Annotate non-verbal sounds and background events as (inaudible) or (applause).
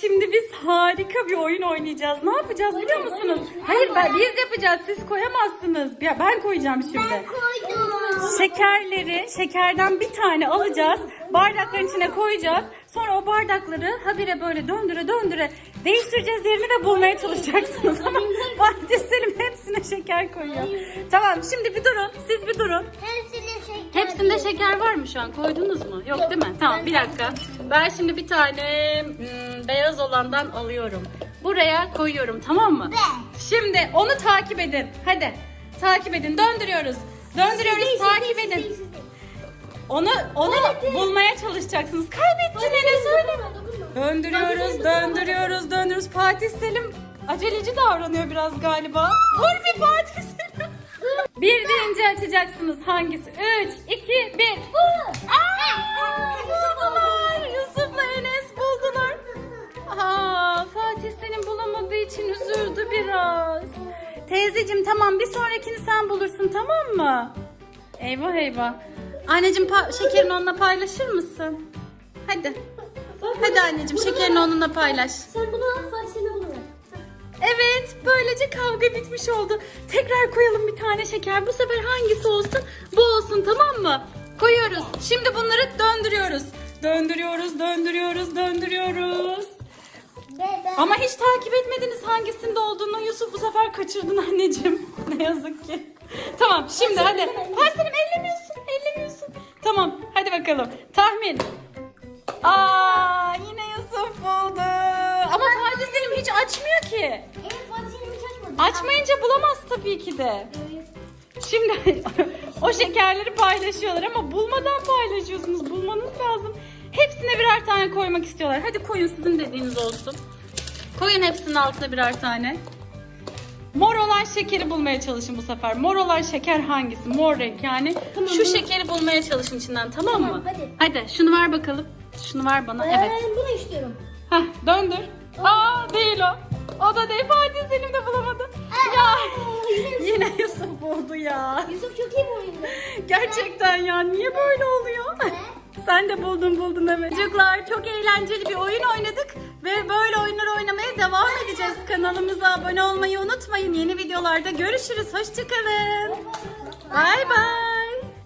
şimdi biz harika bir oyun oynayacağız. Ne yapacağız biliyor musunuz? Hayır ben biz yapacağız. Siz koyamazsınız. Ya ben koyacağım şimdi. koydum. Şekerleri, şekerden bir tane alacağız. Bardakların içine koyacağız. Sonra o bardakları habire böyle döndüre döndüre değiştireceğiz yerini ve bulmaya çalışacaksınız. Ama Fatih Selim hepsine şeker koyuyor. Tamam şimdi bir durun. Siz bir durun. Hepsinde şeker. Hepsinde şeker var mı şu an? Koydunuz mu? Yok değil mi? Tamam bir dakika. Ben şimdi bir tane hmm, beyaz olandan alıyorum. Buraya koyuyorum tamam mı? Ben. Şimdi onu takip edin. Hadi takip edin. Döndürüyoruz. Döndürüyoruz takip edin. Onu onu bulmaya çalışacaksınız. Kaybettin Enes öyle mi? Döndürüyoruz, döndürüyoruz, döndürüyoruz. Fatih Selim aceleci davranıyor biraz galiba. Vur bir Fatih Selim. Bir deyince açacaksınız. Hangisi? 3, 2, 1. için üzüldü biraz. Teyzeciğim tamam bir sonrakini sen bulursun tamam mı? Eyvah eyvah. Anneciğim şekerini onunla paylaşır mısın? Hadi. Hadi anneciğim şekerini onunla paylaş. Sen bunu al Fatih seni ver. Evet, böylece kavga bitmiş oldu. Tekrar koyalım bir tane şeker. Bu sefer hangisi olsun? Bu olsun tamam mı? Koyuyoruz. Şimdi bunları döndürüyoruz. Döndürüyoruz, döndürüyoruz, döndürüyoruz. Ama hiç takip etmediniz hangisinde olduğunu. Yusuf bu sefer kaçırdın anneciğim. (laughs) ne yazık ki. Tamam şimdi hadi. Hasan'ım ellemiyorsun, ellemiyorsun. Tamam hadi bakalım. Tahmin. Aa yine Yusuf buldu. Ama Fatih Selim hiç açmıyor ki. Evet Fatih seni hiç açmadı. Açmayınca bulamaz tabii ki de. Şimdi (laughs) o şekerleri paylaşıyorlar ama bulmadan paylaşıyorsunuz. Bulmanız lazım. Hepsine birer tane koymak istiyorlar. Hadi koyun sizin dediğiniz olsun. Koyun hepsinin altına birer tane. Mor olan şekeri bulmaya çalışın bu sefer. Mor olan şeker hangisi? Mor renk yani. Şu şekeri bulmaya çalışın içinden tamam mı? Tamam, hadi. Hadi şunu ver bakalım. Şunu ver bana. Evet. Ben bunu istiyorum. Heh, döndür. Aa değil o. O da değil. Fatih Selim de bulamadı. Ya (laughs) yine Yusuf buldu ya. Yusuf çok iyi bir oyundu. Gerçekten ya niye böyle oluyor? Sen de buldun buldun evet. Çocuklar çok eğlenceli bir oyun oynadık ve böyle edeceğiz. Kanalımıza abone olmayı unutmayın. Yeni videolarda görüşürüz. Hoşçakalın. Bay bay.